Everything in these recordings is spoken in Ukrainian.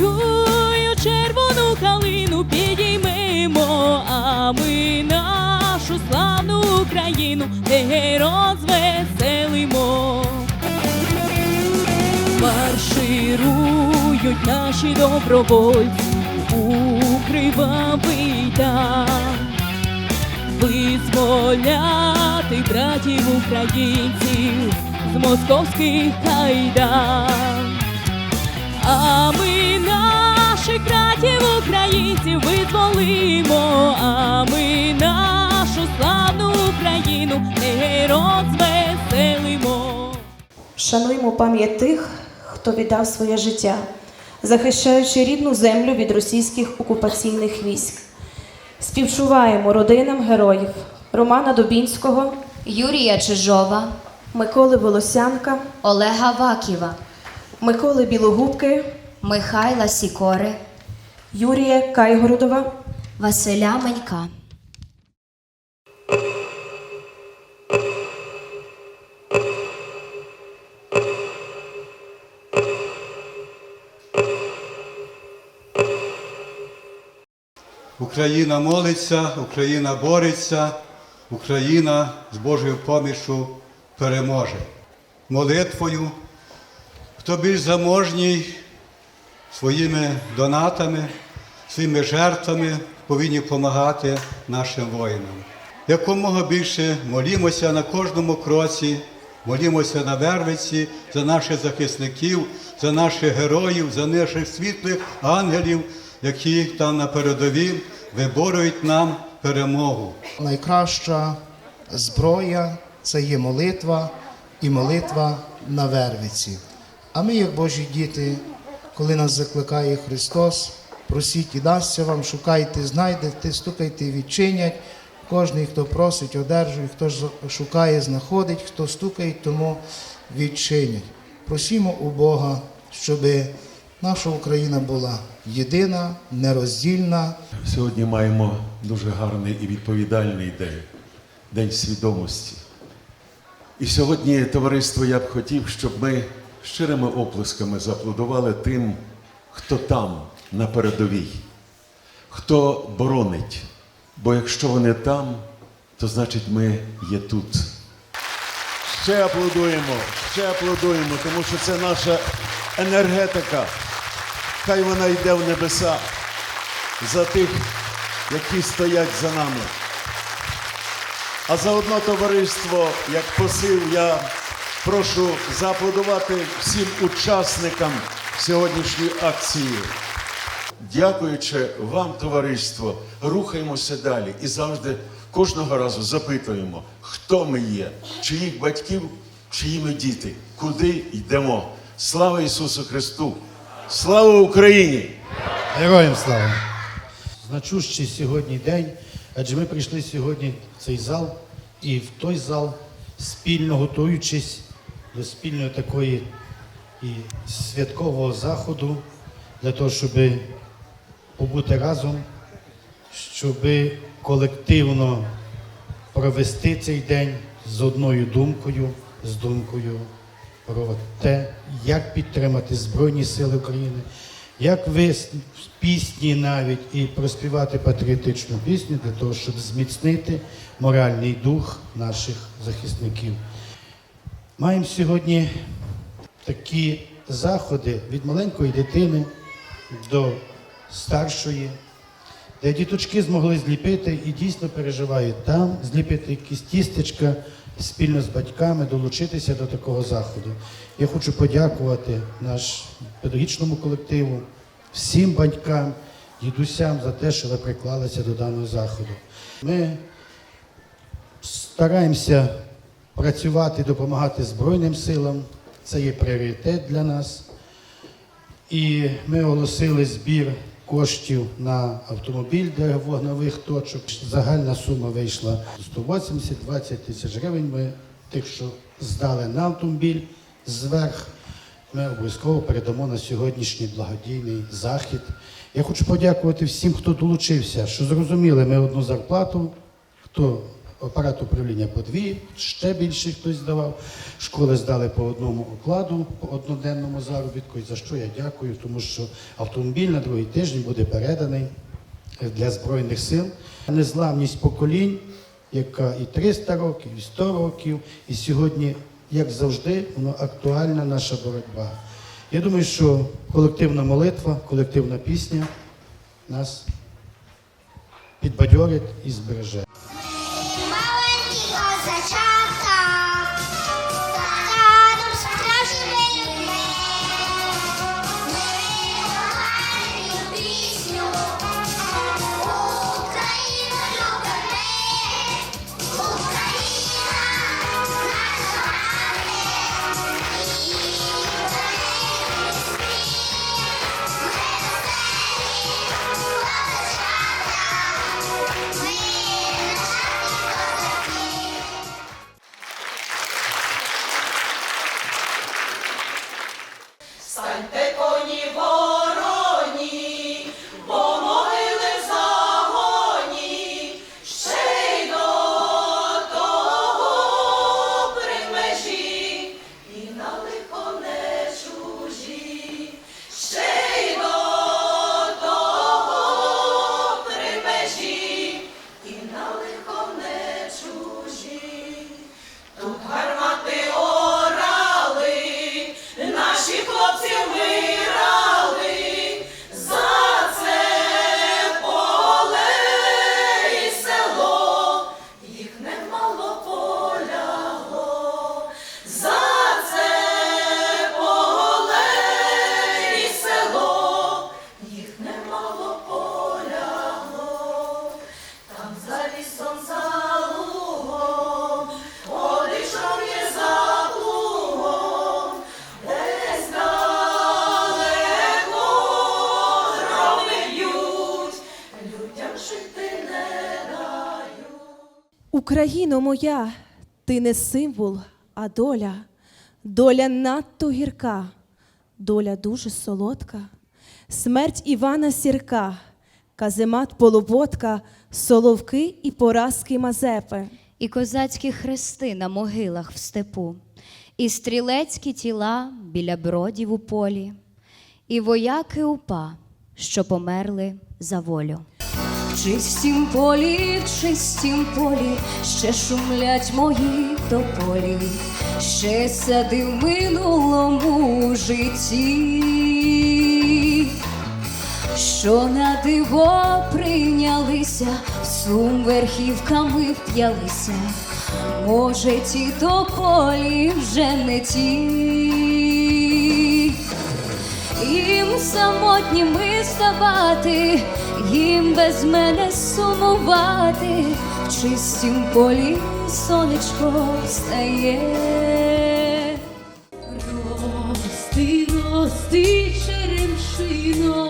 Тую червону калину підіймемо, а ми нашу славну Україну гей, розвеселимо. Марширують наші добровольці у кривавий там визволяти братів українців з московських кайдан. А ми наших братів українців визволимо, а ми нашу славну Україну гей, розвеселимо. Шануємо пам'ять тих, хто віддав своє життя, захищаючи рідну землю від російських окупаційних військ. Співчуваємо родинам героїв Романа Дубінського, Юрія Чижова, Миколи Волосянка, Олега Ваківа, Миколи Білогубки, Михайла Сікори, Юрія Кайгородова, Василя Менька. Україна молиться, Україна бореться, Україна з Божою поміччю переможе. Молитвою, хто більш заможній своїми донатами, своїми жертвами повинні допомагати нашим воїнам. Якомога більше молімося на кожному кроці, молімося на Вервиці за наших захисників, за наших героїв, за наших світлих ангелів, які там на передовій виборюють нам перемогу. найкраща зброя це є молитва і молитва на вервиці. А ми, як Божі діти, коли нас закликає Христос, просіть і дасться вам, шукайте, знайдете, стукайте, і відчинять. Кожний, хто просить, одержує, хто шукає, знаходить, хто стукає, тому відчинять. Просімо у Бога, щоб наша Україна була єдина, нероздільна. Сьогодні маємо дуже гарний і відповідальний день День свідомості. І сьогодні, товариство, я б хотів, щоб ми щирими оплесками зааплодували тим, хто там, на передовій, хто боронить. Бо якщо вони там, то значить ми є тут. Ще аплодуємо, ще аплодуємо, тому що це наша енергетика. Хай вона йде в небеса за тих, які стоять за нами. А заодно товариство, як посил, я прошу зааплодувати всім учасникам сьогоднішньої акції. Дякуючи вам, товариство, рухаємося далі і завжди кожного разу запитуємо, хто ми є, чиїх батьків, чиї ми діти, куди йдемо. Слава Ісусу Христу! Слава Україні! Героям слава! Значущий сьогодні день, адже ми прийшли сьогодні в цей зал і в той зал, спільно готуючись до спільної такої і святкового заходу, для того, щоб побути разом, щоб колективно провести цей день з одною думкою, з думкою про те, як підтримати Збройні Сили України, як ви пісні навіть і проспівати патріотичну пісню для того, щоб зміцнити моральний дух наших захисників. Маємо сьогодні такі заходи від маленької дитини до старшої, де діточки змогли зліпити і дійсно переживають там, зліпити якісь тістечка спільно з батьками, долучитися до такого заходу. Я хочу подякувати наш педагогічному колективу, всім батькам, дідусям за те, що ви приклалися до даного заходу. Ми стараємося працювати, допомагати Збройним силам. Це є пріоритет для нас. І ми оголосили збір коштів на автомобіль для вогневих точок. Загальна сума вийшла 180-20 тисяч гривень. Ми тих, що здали на автомобіль зверх, ми обов'язково передамо на сьогоднішній благодійний захід. Я хочу подякувати всім, хто долучився, що зрозуміли, ми одну зарплату, хто апарат управління по дві, ще більше хтось здавав. Школи здали по одному окладу, по одноденному заробітку, і за що я дякую, тому що автомобіль на другий тиждень буде переданий для Збройних сил. Незламність поколінь, яка і 300 років, і 100 років, і сьогодні, як завжди, воно актуальна наша боротьба. Я думаю, що колективна молитва, колективна пісня нас підбадьорить і збереже. Україно моя, ти не символ, а доля. Доля надто гірка, доля дуже солодка. Смерть Івана Сірка, каземат Полуботка, соловки і поразки Мазепи. І козацькі хрести на могилах в степу, і стрілецькі тіла біля бродів у полі, і вояки упа, що померли за волю. Чистім полі, чистім полі, ще шумлять мої тополі, ще сади в минулому житті що на диво прийнялися, сум верхівками вп'ялися. Може, ті тополі вже не ті. Їм самотніми ставати, їм без мене сумувати, в чистім полі сонечко встає. Рости, рости, черемшино,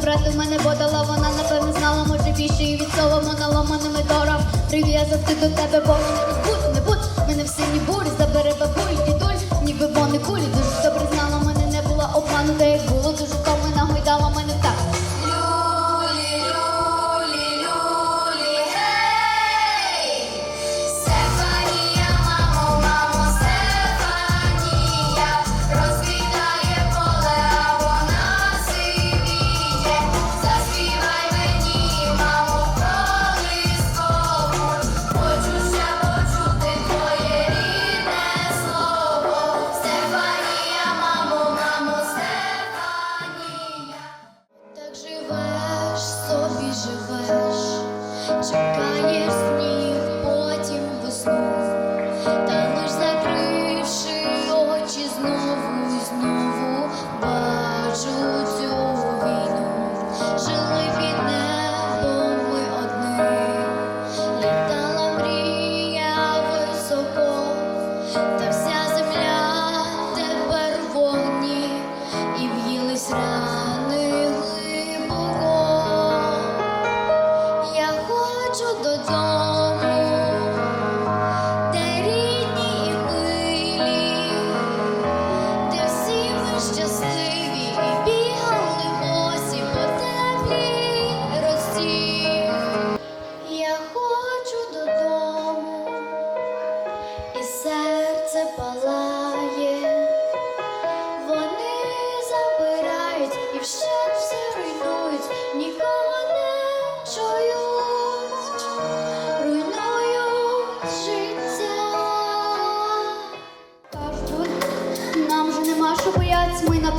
забрати мене, бо дала вона напевне знала, може більше і від солому наламаними дорам. Прив'язати до тебе, бо не розбуду, не будь мене в сині бурі, забере бабуль, дідуль, ніби вони кулі. вітчизну.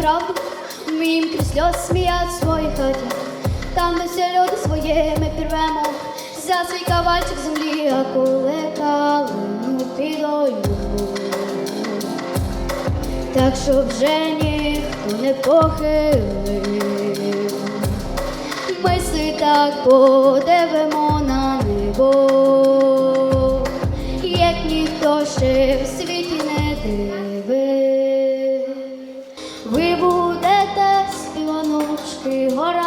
Правду, вмієм крізь сльоз сміять своїх очах. Там, де всі люди своє ми пірвемо за свій кавальчик землі, а коли калину підою. Так, щоб вже ніхто не похилив. Ми си так подивимо на небо, як ніхто ще Hari Hari.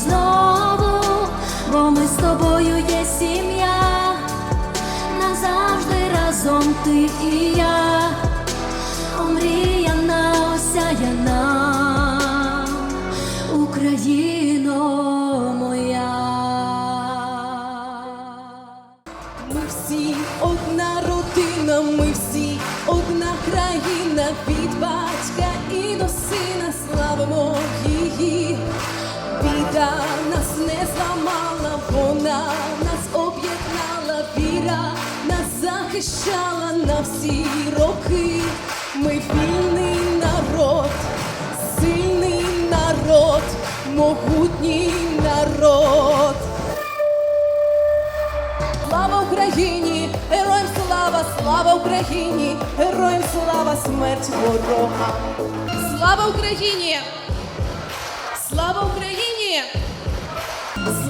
Знову, бо ми з тобою є сім'я. Назавжди разом ти і я, захищала на всі роки. Ми вільний народ, сильний народ, могутній народ. Слава Україні, героям слава, слава Україні, героям слава, смерть ворога. Слава Україні! Слава Україні!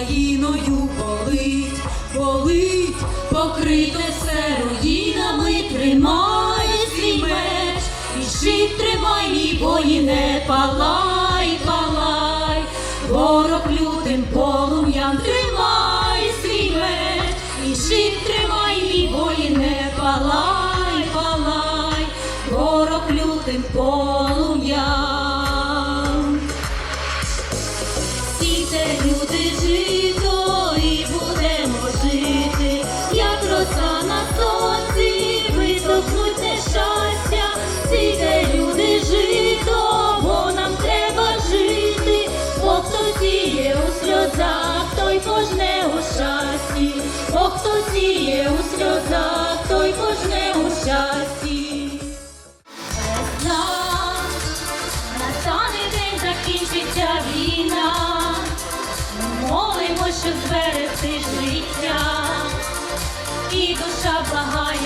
Україною болить, болить, покрите все руїнами, тримай свій меч, і жив тримай, мій бої не палай, той пожне у щасті, бо хто сіє у сльозах, той кожне у щасті. Весна, Настане день, закінчиться війна, молимо, щоб зберегти життя, і душа благає,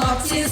наші